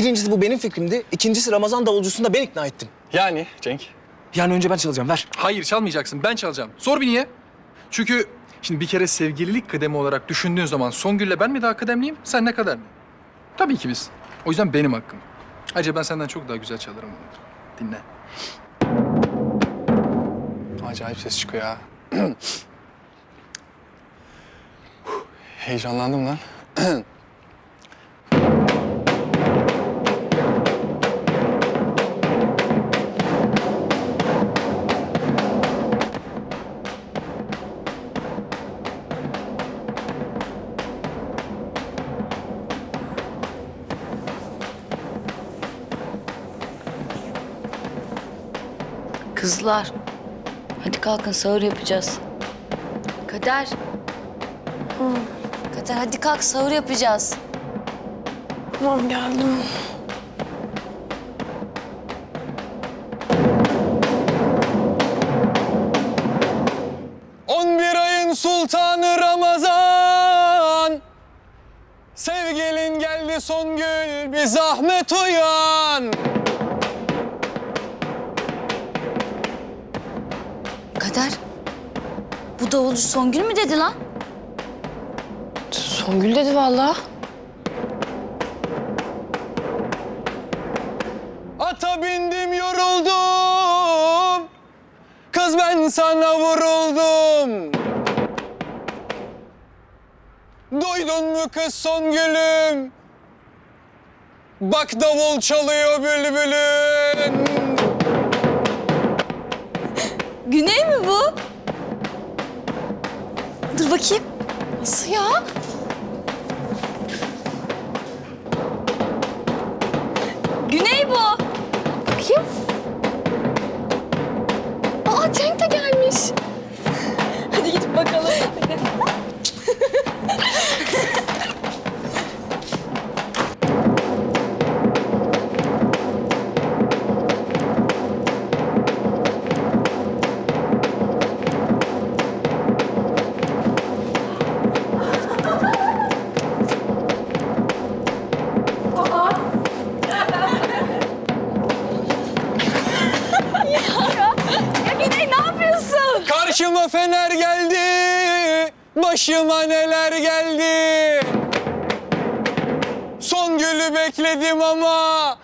Birincisi bu benim fikrimdi. İkincisi Ramazan davulcusunu da ben ikna ettim. Yani Cenk? Yani önce ben çalacağım ver. Hayır çalmayacaksın. Ben çalacağım. Sor bir niye? Çünkü şimdi bir kere sevgililik kıdemi olarak düşündüğün zaman Songül'le ben mi daha kıdemliyim, sen ne kadar mı? Tabii ki biz. O yüzden benim hakkım. Ayrıca ben senden çok daha güzel çalarım bunu. Dinle. Acayip ses çıkıyor ha. Heyecanlandım lan. Kızlar. Hadi kalkın sahur yapacağız. Kader. Kader hadi kalk sahur yapacağız. Tamam geldim. On bir ayın sultanı Ramazan Sevgilin geldi Songül bir zahmet uyan Kader. Bu davulcu Songül mü dedi lan? Songül dedi vallahi. Ata bindim yoruldum Kız ben sana vuruldum Duydun mu kız Songül'üm Bak davul çalıyor bülbülün bakayım. Nasıl ya? Başıma neler geldi. Son gülü bekledim ama...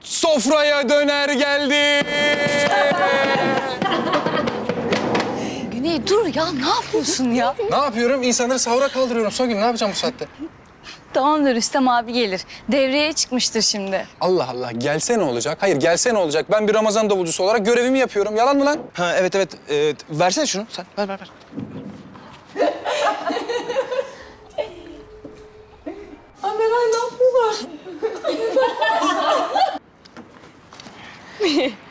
Sofraya döner geldi. Güney dur ya ne yapıyorsun ya? ne yapıyorum? İnsanları sahura kaldırıyorum. Son gün ne yapacağım bu saatte? Tamamdır Rüstem abi gelir. Devreye çıkmıştır şimdi. Allah Allah, gelse ne olacak? Hayır, gelse ne olacak? Ben bir Ramazan davulcusu olarak görevimi yapıyorum. Yalan mı lan? Ha evet evet. Ee, versene şunu sen. Ver ver ver. Ameray ne yapıyorlar?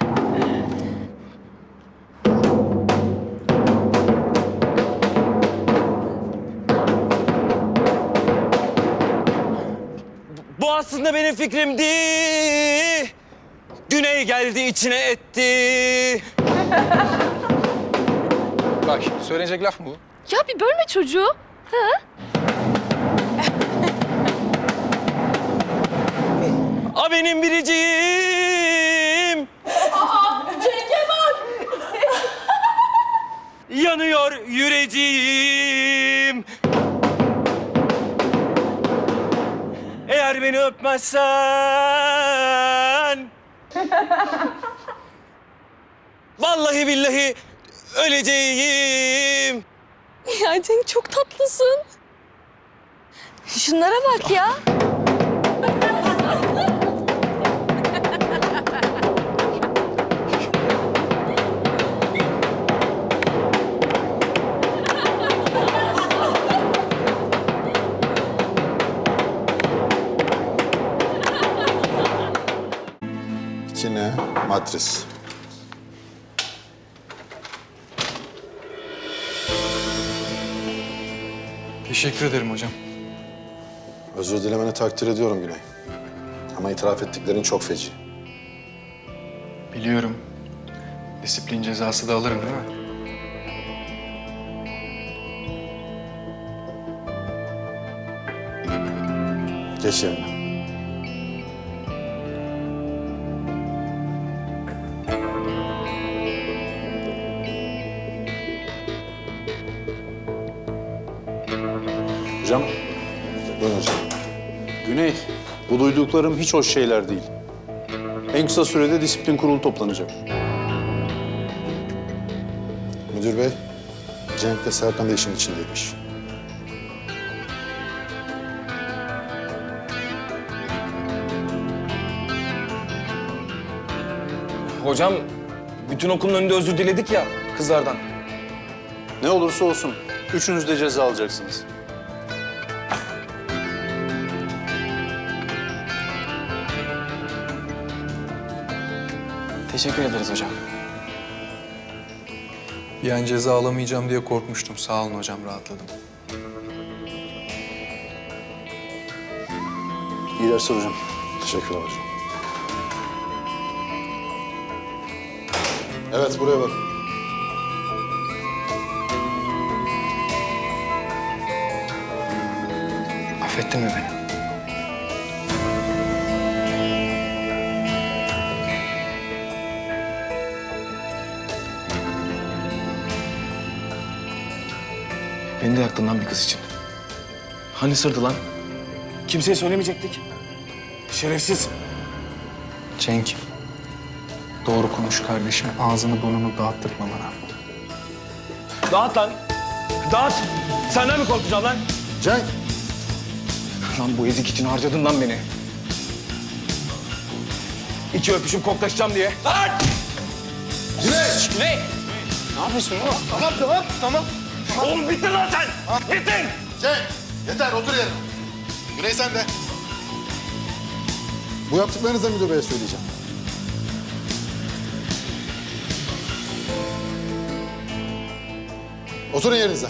aslında benim fikrimdi. Güney geldi içine etti. Bak, söyleyecek laf mı bu? Ya bir bölme çocuğu. A benim biriciğim. Cenk'e bak. Yanıyor yüreğim. Eğer beni öpmezsen... Vallahi billahi öleceğim. Ya Cenk çok tatlısın. Şunlara bak ya. İçine matris. Teşekkür ederim hocam. Özür dilemeni takdir ediyorum Güney. Ama itiraf ettiklerin çok feci. Biliyorum. Disiplin cezası da alırım değil mi? Geç yerine. Güney, bu duyduklarım hiç hoş şeyler değil. En kısa sürede disiplin kurulu toplanacak. Müdür bey, Cenk de Serkan da işin içindeymiş. Hocam bütün okulun önünde özür diledik ya kızlardan. Ne olursa olsun, üçünüz de ceza alacaksınız. Teşekkür ederiz hocam. An ceza alamayacağım diye korkmuştum. Sağ olun hocam rahatladım. İyi dersler hocam. Teşekkürler hocam. Evet, buraya bak. Affettin mi beni? Beni de yaktın lan bir kız için. Hani sırdı lan? Kimseye söylemeyecektik. Şerefsiz. Cenk. Doğru konuş kardeşim. Ağzını burnunu dağıttırma bana. Dağıt lan. Dağıt. Senden mi korkacağım lan? Cenk! Lan bu ezik için harcadın lan beni. İki öpüşüp koklaşacağım diye. Lan! Güney! Güney! Ne yapıyorsun oğlum? Tamam, tamam, tamam. Oğlum bittin lan sen! Bittin! Cenk! Yeter, otur yerine. Güney sen de. Bu yaptıklarınızı müdür beye söyleyeceğim. Oturun yerinize.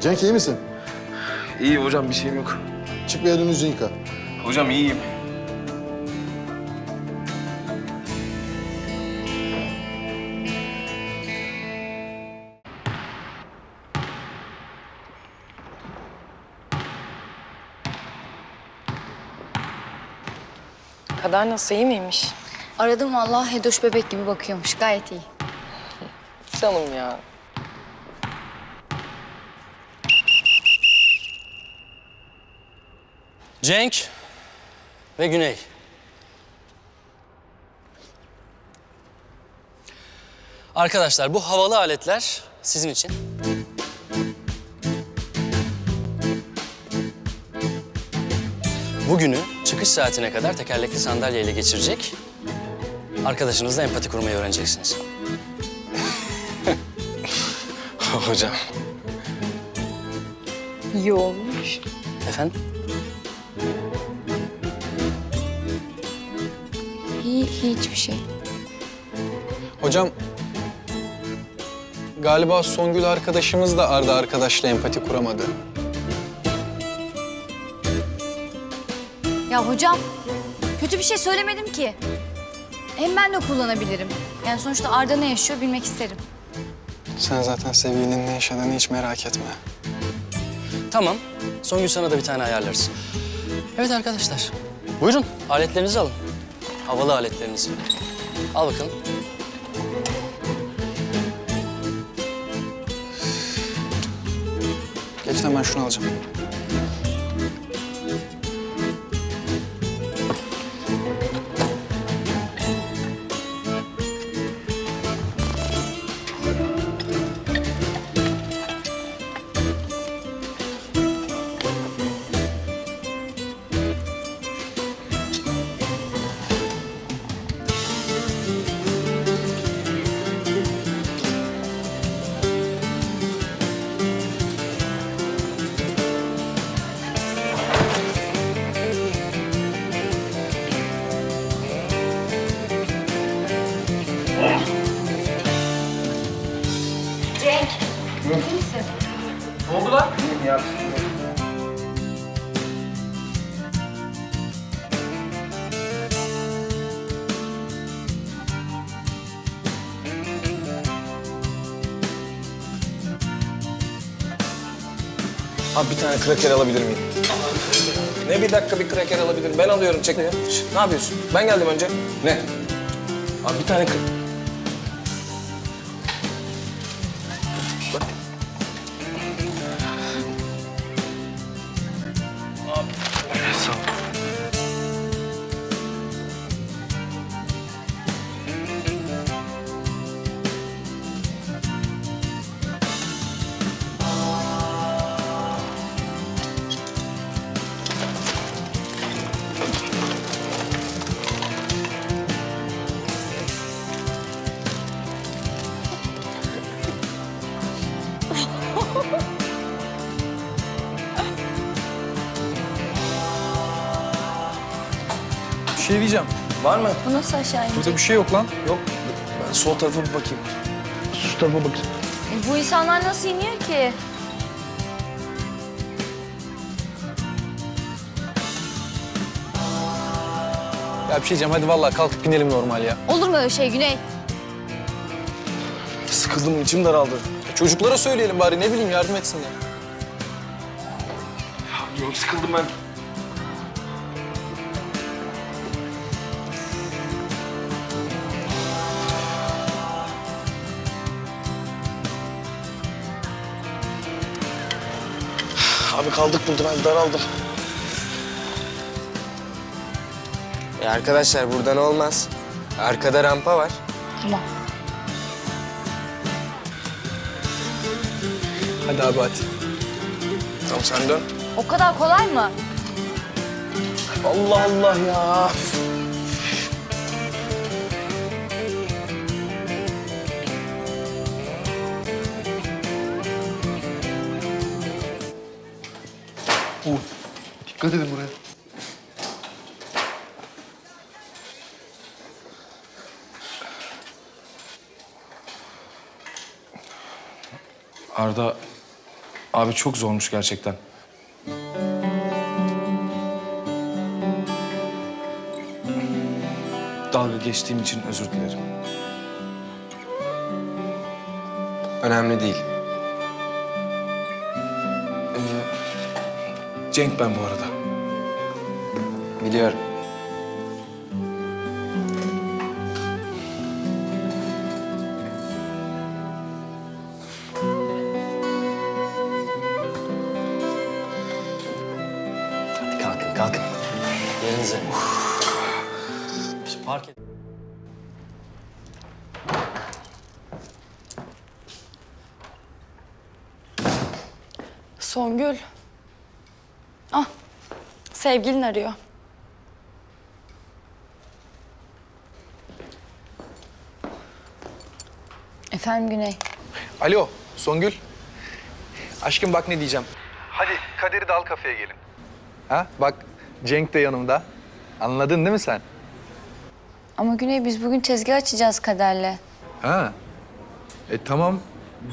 Cenk iyi misin? İyi hocam bir şeyim yok. Çık bir elini yüzünü yıka. Hocam iyiyim. Kadar nasıl iyi miymiş? Aradım vallahi hedoş bebek gibi bakıyormuş. Gayet iyi. Canım ya. Cenk ve Güney. Arkadaşlar bu havalı aletler sizin için. Bugünü çıkış saatine kadar tekerlekli sandalyeyle geçirecek. Arkadaşınızla empati kurmayı öğreneceksiniz. Hocam. İyi olmuş. Efendim? İyi, hiçbir şey. Hocam galiba Songül arkadaşımız da Arda arkadaşla empati kuramadı. Ya hocam, kötü bir şey söylemedim ki. Hem ben de kullanabilirim. Yani sonuçta Arda ne yaşıyor bilmek isterim. Sen zaten sevgilinin ne yaşadığını hiç merak etme. Tamam. Songül sana da bir tane ayarlarız. Evet arkadaşlar. Buyurun aletlerinizi alın. Havalı aletlerinizi. Al bakalım. Geç hemen şunu alacağım. Abi bir tane kraker alabilir miyim? Ne bir dakika bir kraker alabilirim. Ben alıyorum çek. Ne yapıyorsun? Ben geldim önce. Ne? Abi bir tane kra- şey diyeceğim. Var mı? Bu nasıl aşağı inecek? Burada bir şey yok lan. Yok. Ben sol tarafa bir bakayım. Şu tarafa bakayım. E, bu insanlar nasıl iniyor ki? Ya bir şey diyeceğim hadi vallahi kalkıp binelim normal ya. Olur mu öyle şey Güney? Sıkıldım, içim daraldı. Çocuklara söyleyelim bari ne bileyim yardım etsinler. Yok sıkıldım ben. Kaldık burada ben daraldım. E arkadaşlar buradan olmaz. Arkada rampa var. Tamam. Hadi abi hadi. Tamam sen dön. O kadar kolay mı? Allah Allah ya. Dikkat edin buraya. Arda, abi çok zormuş gerçekten. Dalga geçtiğim için özür dilerim. Önemli değil. Cenk ben bu arada. Biliyorum. Hadi kalkın kalkın. Yerinize. Biz park et. Songül. Ah, sevgilin arıyor. Efendim Güney. Alo Songül. Aşkım bak ne diyeceğim. Hadi Kader'i de al kafeye gelin. Ha bak Cenk de yanımda. Anladın değil mi sen? Ama Güney biz bugün tezgah açacağız kaderle. Ha. E tamam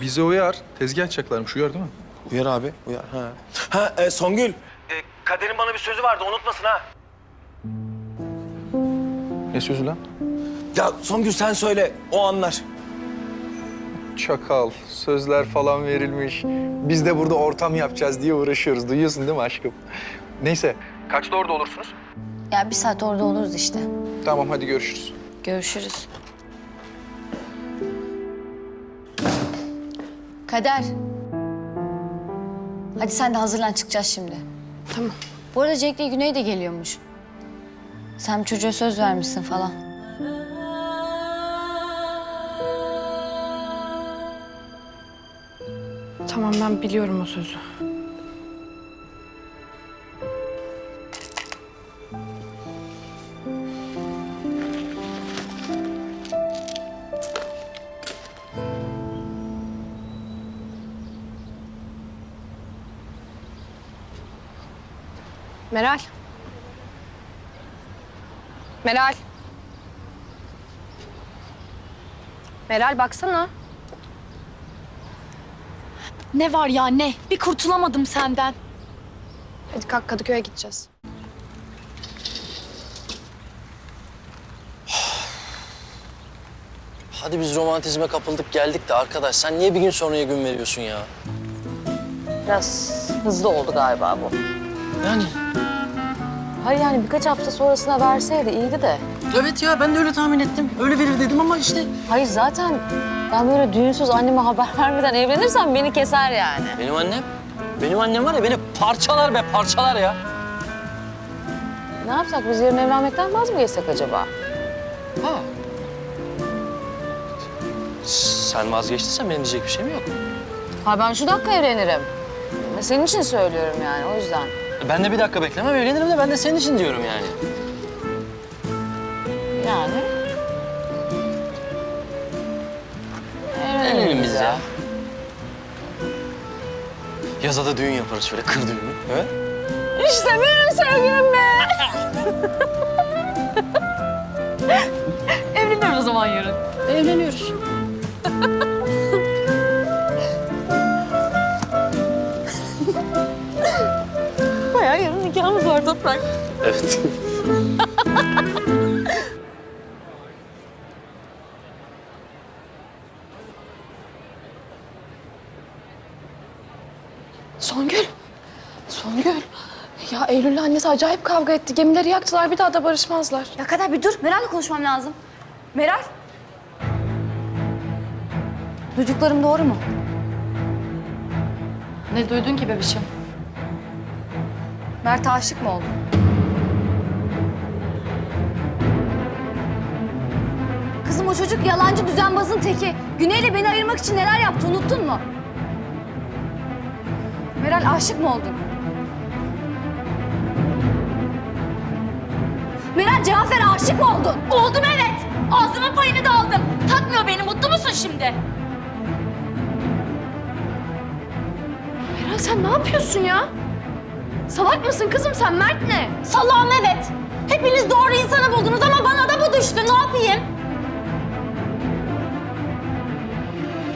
bize uyar. Tezgah açacaklarmış uyar değil mi? Uyar abi, uyar. Ha, ha e, Songül. E, Kader'in bana bir sözü vardı, unutmasın ha. Ne sözü lan? Ya Songül sen söyle, o anlar. Çakal, sözler falan verilmiş. Biz de burada ortam yapacağız diye uğraşıyoruz. Duyuyorsun değil mi aşkım? Neyse. Kaçta orada olursunuz? Ya bir saat orada oluruz işte. Tamam hadi görüşürüz. Görüşürüz. Kader. Hadi sen de hazırlan çıkacağız şimdi. Tamam. Bu arada Cenk'le Güney de geliyormuş. Sen bir çocuğa söz vermişsin falan. Tamam ben biliyorum o sözü. Meral. Meral. Meral baksana. Ne var ya ne? Bir kurtulamadım senden. Hadi kalk Kadıköy'e gideceğiz. Hadi biz romantizme kapıldık geldik de arkadaş sen niye bir gün sonraya gün veriyorsun ya? Biraz hızlı oldu galiba bu. Yani Hayır yani birkaç hafta sonrasına verseydi iyiydi de. evet ya ben de öyle tahmin ettim. Öyle verir dedim ama işte. Hayır zaten ben böyle düğünsüz anneme haber vermeden evlenirsem beni keser yani. Benim annem, benim annem var ya beni parçalar be parçalar ya. Ne yapsak biz yarın evlenmekten vaz mı geçsek acaba? Ha. Sen vazgeçtiysen benim diyecek bir şeyim yok. Ha ben şu dakika evlenirim. Senin için söylüyorum yani o yüzden. Ben de bir dakika beklemem evlenirim de ben de senin için diyorum yani. Yani. Biz ya. Yaza da düğün yaparız şöyle kır düğünü. Evet. İşte benim sevgilim be. Evleniyoruz o zaman yarın. Evleniyoruz. Bayağı yarın nikahımız var Toprak. Evet. Songül. Songül. Ya Eylül'le annesi acayip kavga etti. Gemileri yaktılar. Bir daha da barışmazlar. Ya kadar bir dur. Meral'le konuşmam lazım. Meral. Duyduklarım doğru mu? Ne duydun ki bebişim? Mert'e aşık mı oldun? Kızım o çocuk yalancı düzenbazın teki. Güney'le beni ayırmak için neler yaptı unuttun mu? Meral aşık mı oldun? Meral Cafer aşık mı oldun? Oldum evet. Ağzımın payını da aldım. Takmıyor beni. Mutlu musun şimdi? Meral sen ne yapıyorsun ya? Salak mısın kızım sen? Mert ne? Salağım evet. Hepiniz doğru insanı buldunuz ama bana da bu düştü. Ne yapayım?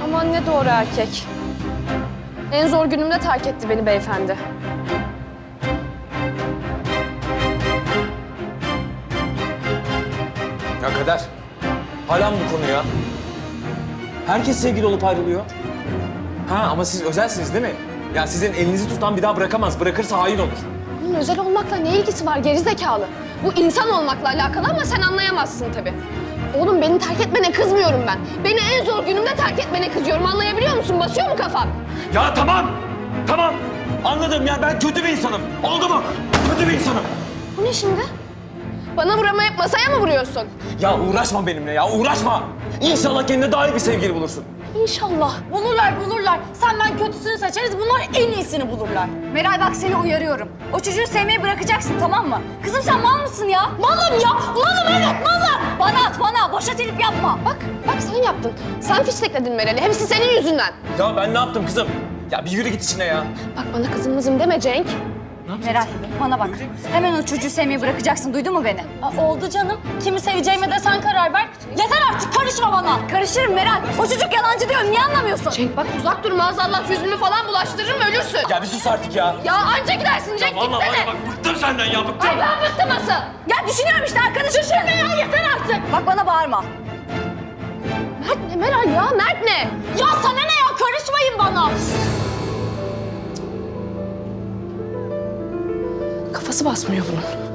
Aman ne doğru erkek. En zor günümde terk etti beni beyefendi. Ya Kader. Hala mı bu konu ya? Herkes sevgili olup ayrılıyor. Ha ama siz özelsiniz değil mi? Ya sizin elinizi tutan bir daha bırakamaz. Bırakırsa hain olur. Bunun özel olmakla ne ilgisi var gerizekalı? Bu insan olmakla alakalı ama sen anlayamazsın tabii. Oğlum beni terk etmene kızmıyorum ben. Beni en zor günümde terk etmene kızıyorum. Anlayabiliyor musun? Basıyor mu kafan? Ya tamam. Tamam. Anladım ya ben kötü bir insanım. Oldu mu? Kötü bir insanım. Bu ne şimdi? Bana vuramayıp masaya mı vuruyorsun? Ya uğraşma benimle ya uğraşma. İnşallah kendine daha iyi bir sevgili bulursun. İnşallah. Bulurlar bulurlar. Sen ben kötüsünü seçeriz. Bunlar en iyisini bulurlar. Meral bak seni uyarıyorum. O çocuğu sevmeyi bırakacaksın tamam mı? Kızım sen mal mısın ya? Malım ya. Malım evet malım. Bana at bana. Boşa telip yapma. Bak, bak sen yaptın. Sen fiştekledin Meral'i. Hepsi senin yüzünden. Ya ben ne yaptım kızım? Ya bir yürü git içine ya. Bak bana kızım mızım deme Cenk. Meral bana bak. Hemen o çocuğu sevmeyi bırakacaksın. Duydun mu beni? Aa, oldu canım. Kimi seveceğime de sen karar ver. Yeter artık karışma bana. Karışırım Meral. O çocuk yalancı diyorum. Niye anlamıyorsun? Cenk bak uzak dur maazallah yüzünü falan bulaştırırım ölürsün. Ya bir sus artık ya. Ya anca gidersin Cenk Vallahi var gitsene. ya bak bıktım senden ya bıktım. Ay ben bıktım asıl. Ya düşünüyorum işte arkadaşım. Düşünme ya yeter artık. Bak bana bağırma. Mert ne Meral ya Mert ne? Ya sana ne ya karışmayın bana. Kafası basmıyor bunun.